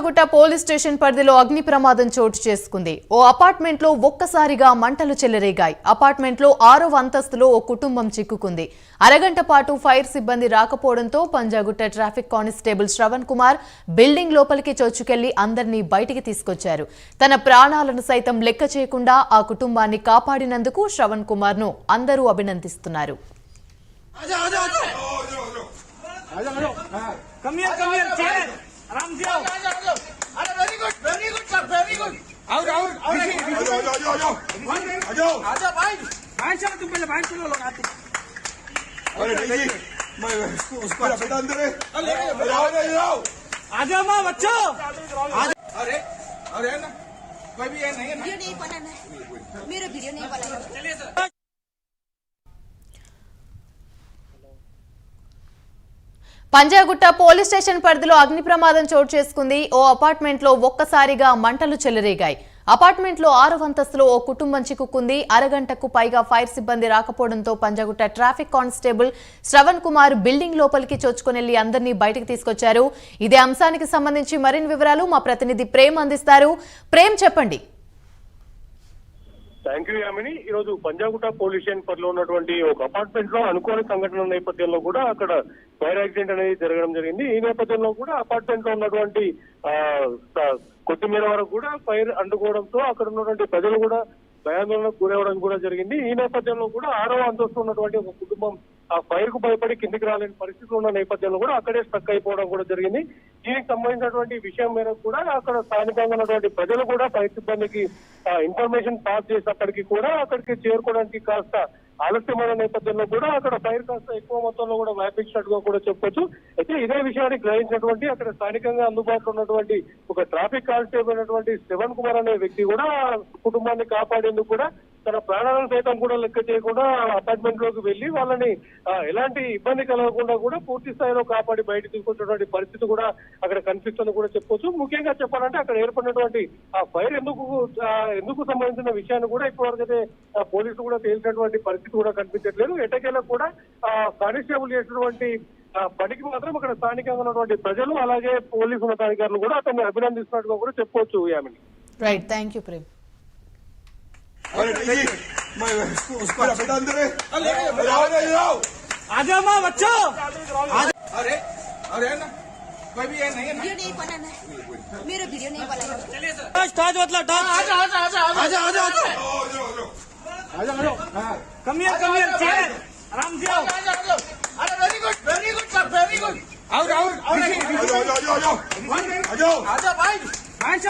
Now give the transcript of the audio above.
Kondagutta police station పరిధిలో అగ్ని ప్రమాదం చోటు చేసుకుంది. ఓ అపార్ట్మెంట్లో ఒక్కసారిగా మంటలు చెలరేగాయి. అపార్ట్మెంట్లో ఆరో అంతస్తులో ఓ కుటుంబం చిక్కుకుంది. అరగంట పాటు ఫైర్ సిబ్బంది రాకపోవడంతో Panjagutta traffic constable Shravan Kumar building లోపలికి చొచ్చుకెళ్ళి అందరినీ బయటికి తీసుకొచ్చారు. తన ప్రాణాలను సైతం లెక్క చేయకుండా ఆ కుటుంబాన్ని కాపాడినందుకు శ్రవణ్ కుమార్ను అందరూ అభినందిస్తున్నారు. Come here, come here, आराम से आओ अरे very good very good sir very good और और और आजो आजा भाई बाहर चलो तुम पहले बाहर चलो लोग आते अरे जी मैं उसको बेटा अंदर है अरे आओ ना आओ आ जाओ माँ बच्चों अरे अरे ना कोई भी ये नहीं है ना वीडियो नहीं बनाना मेरा वीडियो नहीं बनाना चलिए सर పంజాగుట్ట పోలీస్ స్టేషన్ పరిధిలో అగ్ని ప్రమాదం చోటు చేసుకుంది. ఓ అపార్ట్మెంట్లో ఒక్కసారిగా మంటలు చెలరేగాయి. అపార్ట్మెంట్లో అంతస్తులో ఓ కుటుంబం చిక్కుకుంది. అరగంటకు పైగా ఫైర్ సిబ్బంది రాకపోవడంతో Panjagutta traffic constable Shravan Kumar building లోపలికి చొచ్చుకునెళ్ళి అందరినీ బయటకు తీసుకొచ్చారు. ఇదే అంశానికి సంబంధించి మరిన్ని వివరాలు మా ప్రతినిధి ప్రేమ్ అందిస్తారు. ప్రేమ్ చెప్పండి. థ్యాంక్ యూ యామిని ఈ రోజు పంజాగుట్ట పోలీస్ స్టేషన్ పరిలో ఉన్నటువంటి ఒక అపార్ట్మెంట్లో అనుకోని సంఘటన నేపథ్యంలో కూడా అక్కడ ఫైర్ యాక్సిడెంట్ అనేది జరగడం జరిగింది. ఈ నేపథ్యంలో కూడా అపార్ట్మెంట్లో ఉన్నటువంటి కొత్తిమీర వరకు కూడా ఫైర్ అంటుకోవడంతో అక్కడ ఉన్నటువంటి ప్రజలు కూడా భయాందోళనకు గురవడం కూడా జరిగింది. ఈ నేపథ్యంలో కూడా ఆరవ అంతస్తు ఉన్నటువంటి ఒక కుటుంబం ఆ ఫైర్కు భయపడి కిందికి రాలేని పరిస్థితులు ఉన్న నేపథ్యంలో కూడా అక్కడే స్ట్రక్ అయిపోవడం కూడా జరిగింది. దీనికి సంబంధించినటువంటి విషయం మేరకు కూడా అక్కడ స్థానికంగా ఉన్నటువంటి ప్రజలు కూడా ఫైర్ సిబ్బందికి ఇన్ఫర్మేషన్ పాస్ చేసినప్పటికీ కూడా అక్కడికి చేరుకోవడానికి కాస్త ఆలస్యమైన నేపథ్యంలో కూడా అక్కడ ఫైర్ కాస్త ఎక్కువ మొత్తంలో కూడా వ్యాపించినట్టుగా కూడా చెప్పొచ్చు. అయితే ఇదే విషయాన్ని గ్రహించినటువంటి అక్కడ స్థానికంగా అందుబాటులో ఉన్నటువంటి ఒక ట్రాఫిక్ కానిస్టేబుల్ అయినటువంటి శివన్ కుమార్ అనే వ్యక్తి కూడా కుటుంబాన్ని కాపాడేందుకు కూడా తన ప్రాణాలను సైతం కూడా లెక్క చేయకుండా అపార్ట్మెంట్లోకి వెళ్ళి వాళ్ళని ఎలాంటి ఇబ్బంది కలగకుండా కూడా పూర్తి స్థాయిలో కాపాడి బయట తీసుకొచ్చినటువంటి పరిస్థితి కూడా అక్కడ కనిపిస్తుంది కూడా చెప్పొచ్చు. ముఖ్యంగా చెప్పాలంటే అక్కడ ఏర్పడినటువంటి ఆ ఫైర్ ఎందుకు ఎందుకు సంబంధించిన విషయాన్ని కూడా ఇప్పటివరకైతే పోలీసులు కూడా తేల్చినటువంటి పరిస్థితి కూడా కనిపించట్లేదు. ఎటకేలకు కూడా కానిస్టేబుల్ చేసినటువంటి పనికి మాత్రం అక్కడ స్థానికంగా ఉన్నటువంటి ప్రజలు అలాగే పోలీసు ఉన్నతాధికారులు కూడా అతన్ని అభినందిస్తున్నట్టుగా కూడా చెప్పుకోవచ్చు Yamini. Right thank you Prem उसका बेटा अंदर है आ जाओ माँ बच्चों। अरे अरे ना? कोई भी है नहीं है वीडियो नहीं बनाना। मेरा वीडियो नहीं बनाना। चलिए सर। आज ताज मतलब डांस। आ जा आ जा आ जा आ जा आ जा आ जा आ जा come here come here chair. आराम से आओ। अरे very good very good sir very good और और और आ जाओ आ जाओ आ जाओ आ जाओ भाई भाई। सर